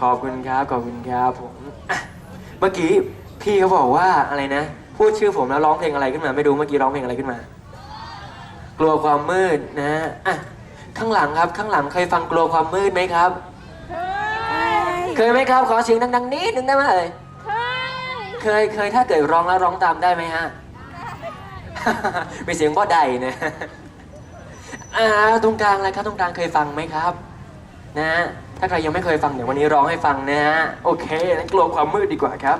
ขอบคุณครับ ขอบคุณครับผมอะเมื่อกี้พี่เขาบอกว่าอะไรนะ พูดชื่อผมแล้วร้องเพลงอะไรขึ้นมา ไม่รู้เมื่อกี้ร้องเพลงอะไรขึ้นมา กลัวความมืดนะอะข้างหลังครับ ข้างหลังเคยฟังกลัวความมืดไหมครับ เคยไหมครับ ขอเสียงดังๆนิดนึงได้ไหมเอ่ย เคย เคย ถ้าเกิดร้องแล้วร้องตามได้ไหมฮะมีเสียงบ่ใดนะ อ่า ตรงกลางอะไรครับ ตรงกลางเคยฟังไหมครับ นะฮะถ้าใครยังไม่เคยฟังเดี๋ยววันนี้ร้องให้ฟังนะฮะโอเคงั้นกลัวความมืดดีกว่าครับ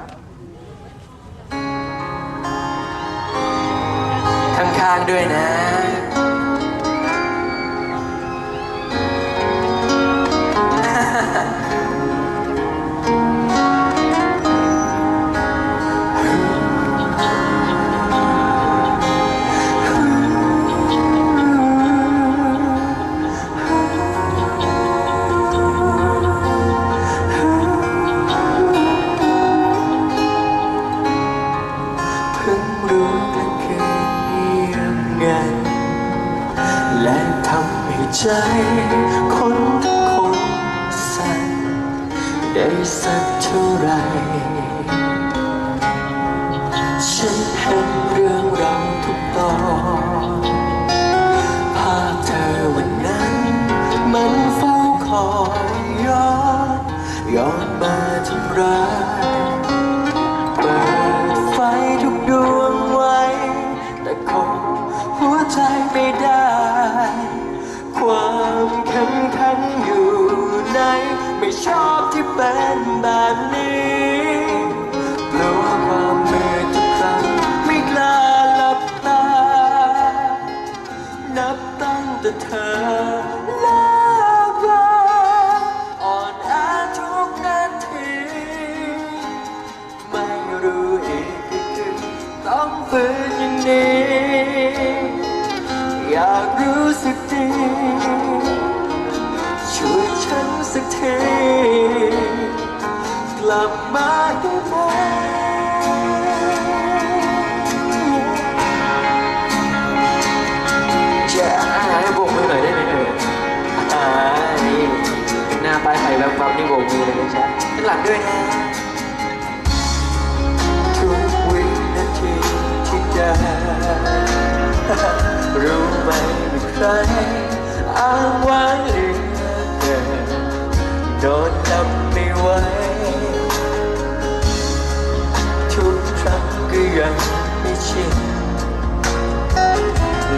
ข้างๆด้วยนะ ใจคนทุกคนสั่นได้สักเท่าไรฉันเห็น ไม่ชอบที่เป็นแบบนี้ บมาได้ไหมจะให้โบกมือหน่อยได้ไหมเอ่ยอ่านี่หน้าป้ายไฟแวบๆนี่โบกมือเลยนะจ๊ะข้างหลังด้วยนะทุกวินาทีที่เดินรู้ไหมมีใครอ้างว้างหลือเกินโดนจำ ยังไม่ชิน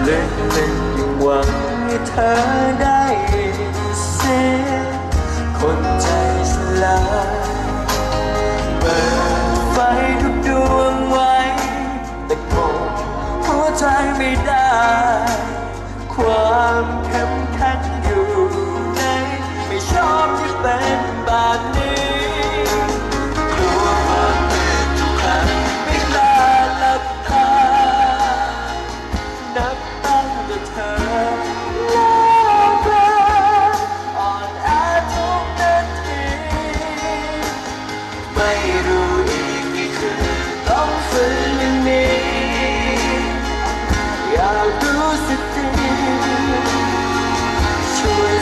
เล่นเล่นยังหวังให้เธอได้ยินเสียงคนใจสลายเปิดไฟทุกดวงไว้ แต่คงหัวใจไม่ได้ ความเข้มแข็งอยู่ในไม่ชอบที่เป็นแบบนี้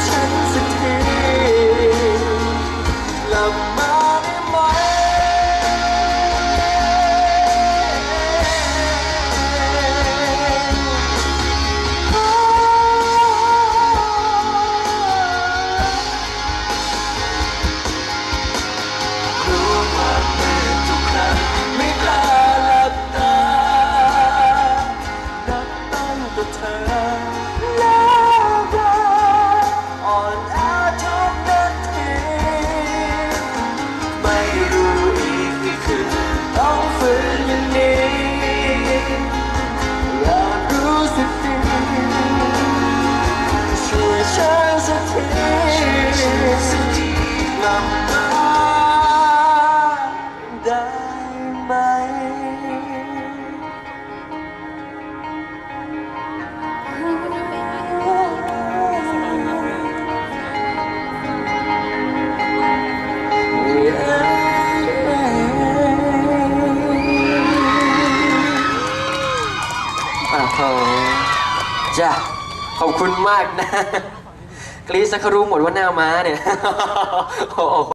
ช่ โหจ้ะขอบคุณมากนะ กรีดสักรู้หมดว่าหน้าม้าเนี่ยโอ้โห